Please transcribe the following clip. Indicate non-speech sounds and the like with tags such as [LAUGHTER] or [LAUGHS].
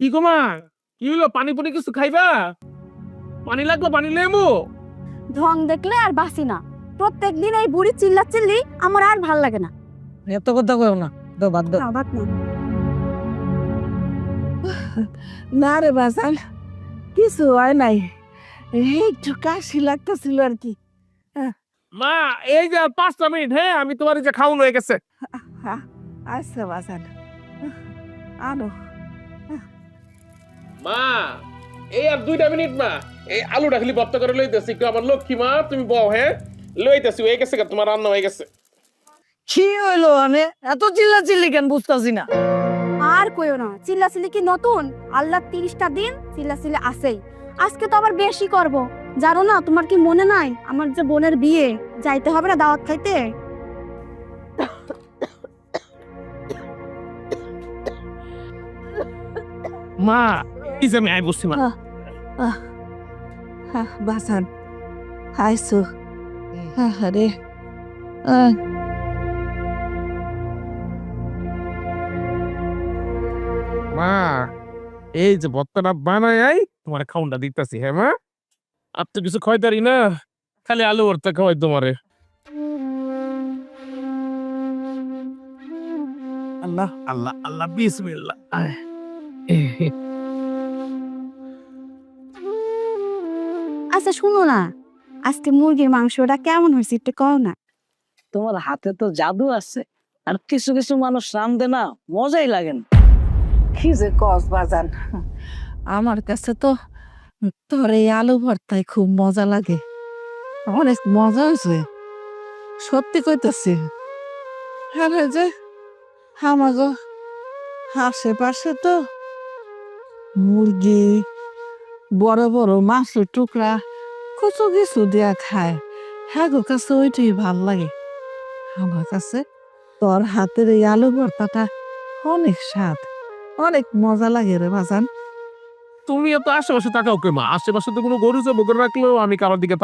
কি গো মা? কি হলো পানি পুনি কিছু খাইবা? পানি লাগল পানি লেবু ঢং দেখলে আর বাসি না। প্রত্যেক দিন এই বুড়ি চিল্লা চিল্লি আমার আর ভালো লাগে না। এত কথা কও না। তো বাদ দাও। না, বাদ না। [LAUGHS] না রে বাসান কিছু হয় নাই। এই একটু কাশি লাগতেছিল আর কি। মা এই যে পাঁচটা মিনিট হ্যাঁ আমি তোমার যে খাওয়ানো হয়ে গেছে। আচ্ছা বাসান আনো। মা এই আর দুইটা মিনিট মা। এই আলুটা খালি বত্তা করে লইতেছি একটু আমার লক্ষ্মী মা তুমি বও হ্যাঁ? লইতেছি হয়ে গেছে তোমার রান্না হয়ে গেছে। কি হইল মানে এত চিল্লা চিল্লি কেন বুঝতাছি না। আর কইও না চিল্লা চিল্লি কি নতুন? আল্লাহ তিরিশটা দিন চিল্লা চিল্লি আসেই আজকে তো আবার বেশি করব। জানো না তোমার কি মনে নাই? আমার যে বোনের বিয়ে যাইতে হবে না দাওয়াত খাইতে? মা যে আমি আই বসছি মা বাসান আইসো আরে মা এই যে ভর্তাটা বানাই আই তোমার খাউনটা দিতেছি হ্যাঁ মা? আর তো কিছু খাইতারি না খালি আলু ভর্তা খাওয়াই তোমারে। আল্লাহ আল্লাহ আল্লাহ বিসমিল্লাহ। আচ্ছা শুনো না। আজকে মুরগির মাংসটা কেমন হয়েছে একটু কও না। তোমার হাতে তো জাদু আছে আর কিছু কিছু মানুষ রান্ধে না মজাই লাগে না। কি যে কস বাজান আমার কাছে তো তোর এই আলু ভর্তাই খুব মজা লাগে। অনেক মজা হয়েছে সত্যি কইতেছি। আরে যে আমাগো আশেপাশে তো মুরগি বড় বড় মাছের টুকরা কত কিছু দেয়া খায়। হ্যাঁ গো, কাছে ওইটাই ভালো লাগে। আমার কাছে তোর হাতের এই আলু ভর্তাটা অনেক স্বাদ। অনেক মজা লাগে রে বাজান তুমি এত আশেপাশে তাকাও কে মা? আশেপাশে তো কোনো গরু জব করে রাখলেও আমি কারোর দিকে